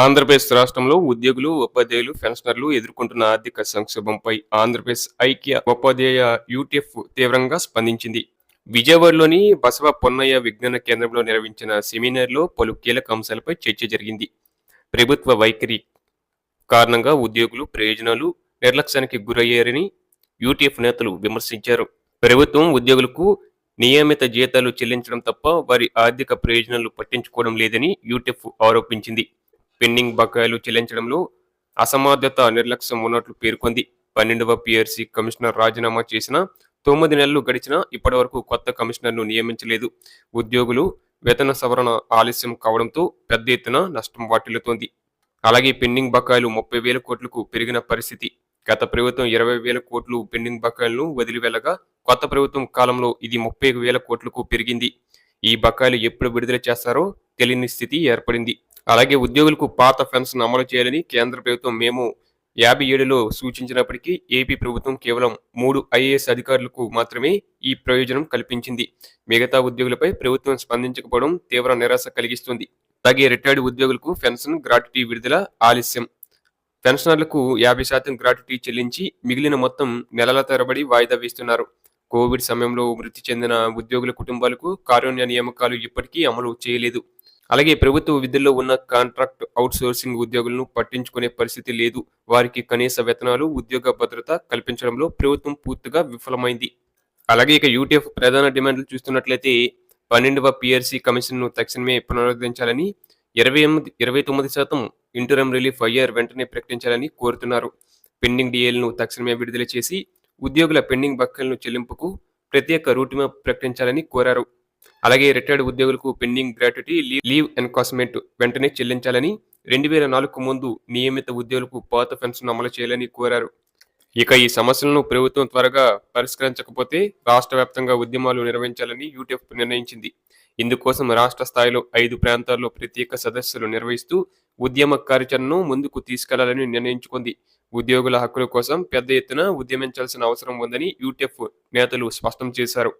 ఆంధ్రప్రదేశ్ రాష్ట్రంలో ఉద్యోగులు ఉపాధ్యాయులు పెన్షనర్లు ఎదుర్కొంటున్న ఆర్థిక సంక్షోభంపై ఆంధ్రప్రదేశ్ ఐక్య ఉపాధ్యాయ యూటీఎఫ్ తీవ్రంగా స్పందించింది. విజయవాడలోని బసవ పొన్నయ్య విజ్ఞాన కేంద్రంలో నిర్వహించిన సెమినార్లో పలు కీలక అంశాలపై చర్చ జరిగింది. ప్రభుత్వ వైఖరి కారణంగా ఉద్యోగులు ప్రయోజనాలు నిర్లక్ష్యానికి గురయ్యారని యూటీఎఫ్ నేతలు విమర్శించారు. ప్రభుత్వం ఉద్యోగులకు నియమిత జీతాలు చెల్లించడం తప్ప వారి ఆర్థిక ప్రయోజనాలు పట్టించుకోవడం లేదని యూటీఎఫ్ ఆరోపించింది. పెండింగ్ బకాయిలు చెల్లించడంలో అసమర్థత నిర్లక్ష్యం ఉన్నట్లు పేర్కొంది. పన్నెండవ పిఆర్సీ కమిషనర్ రాజీనామా చేసిన తొమ్మిది నెలలు గడిచినా ఇప్పటివరకు కొత్త కమిషనర్ను నియమించలేదు. ఉద్యోగులు వేతన సవరణ ఆలస్యం కావడంతో పెద్ద ఎత్తున నష్టం వాటిల్లుతోంది. అలాగే పెండింగ్ బకాయిలు ముప్పై వేల కోట్లకు పెరిగిన పరిస్థితి. గత ప్రభుత్వం ఇరవై వేల కోట్లు పెండింగ్ బకాయిలను వదిలి వెళ్ళగా కొత్త ప్రభుత్వం కాలంలో ఇది ముప్పై వేల కోట్లకు పెరిగింది. ఈ బకాయిలు ఎప్పుడు విడుదల చేస్తారో తెలియని స్థితి ఏర్పడింది. అలాగే ఉద్యోగులకు పాత పెన్షన్ అమలు చేయాలని కేంద్ర ప్రభుత్వం మేము యాభై ఏడులో సూచించినప్పటికీ ఏపీ ప్రభుత్వం కేవలం మూడు ఐఏఎస్ అధికారులకు మాత్రమే ఈ ప్రయోజనం కల్పించింది. మిగతా ఉద్యోగులపై ప్రభుత్వం స్పందించకపోవడం తీవ్ర నిరాశ కలిగిస్తుంది. అలాగే రిటైర్డ్ ఉద్యోగులకు పెన్షన్ గ్రాట్యుటీ విడుదల ఆలస్యం. పెన్షనర్లకు యాభై శాతం గ్రాట్యుటీ చెల్లించి మిగిలిన మొత్తం నెలల తరబడి వాయిదా వేస్తున్నారు. కోవిడ్ సమయంలో మృతి చెందిన ఉద్యోగుల కుటుంబాలకు కారుణ్య నియామకాలు ఇప్పటికీ అమలు చేయలేదు. అలాగే ప్రభుత్వ విధుల్లో ఉన్న కాంట్రాక్ట్ అవుట్సోర్సింగ్ ఉద్యోగులను పట్టించుకునే పరిస్థితి లేదు. వారికి కనీస వేతనాలు ఉద్యోగ భద్రత కల్పించడంలో ప్రభుత్వం పూర్తిగా విఫలమైంది. అలాగే ఇక యూటీఎఫ్ ప్రధాన డిమాండ్లు చూస్తున్నట్లయితే పన్నెండవ పిఆర్సీ కమిషన్ను తక్షణమే పునరుద్ధరించాలని ఇరవై ఎనిమిది ఇరవై తొమ్మిది శాతం ఇంటరం రిలీఫ్ అయ్యర్ వెంటనే ప్రకటించాలని కోరుతున్నారు. పెండింగ్ డిఏలను తక్షణమే విడుదల చేసి ఉద్యోగుల పెండింగ్ బక్కలను చెల్లింపుకు ప్రత్యేక రూట్ మ్యాప్ ప్రకటించాలని కోరారు. అలాగే రిటైర్డ్ ఉద్యోగులకు పెండింగ్ గ్రాట్యుటీ లీవ్ ఎన్కాస్మెంట్ వెంటనే చెల్లించాలని రెండు వేల నాలుగు ముందు నియమిత ఉద్యోగులకు పాత పెన్షన్ అమలు చేయాలని కోరారు. ఇక ఈ సమస్యలను ప్రభుత్వం త్వరగా పరిష్కరించకపోతే రాష్ట్ర వ్యాప్తంగా ఉద్యమాలు నిర్వహించాలని యూటీఎఫ్ నిర్ణయించింది. ఇందుకోసం రాష్ట్ర స్థాయిలో ఐదు ప్రాంతాల్లో ప్రత్యేక సదస్సులు నిర్వహిస్తూ ఉద్యమ కార్యాచరణను ముందుకు తీసుకెళ్ళాలని నిర్ణయించుకుంది. ఉద్యోగుల హక్కుల కోసం పెద్ద ఎత్తున ఉద్యమించాల్సిన అవసరం ఉందని యూటీఎఫ్ నేతలు స్పష్టం చేశారు.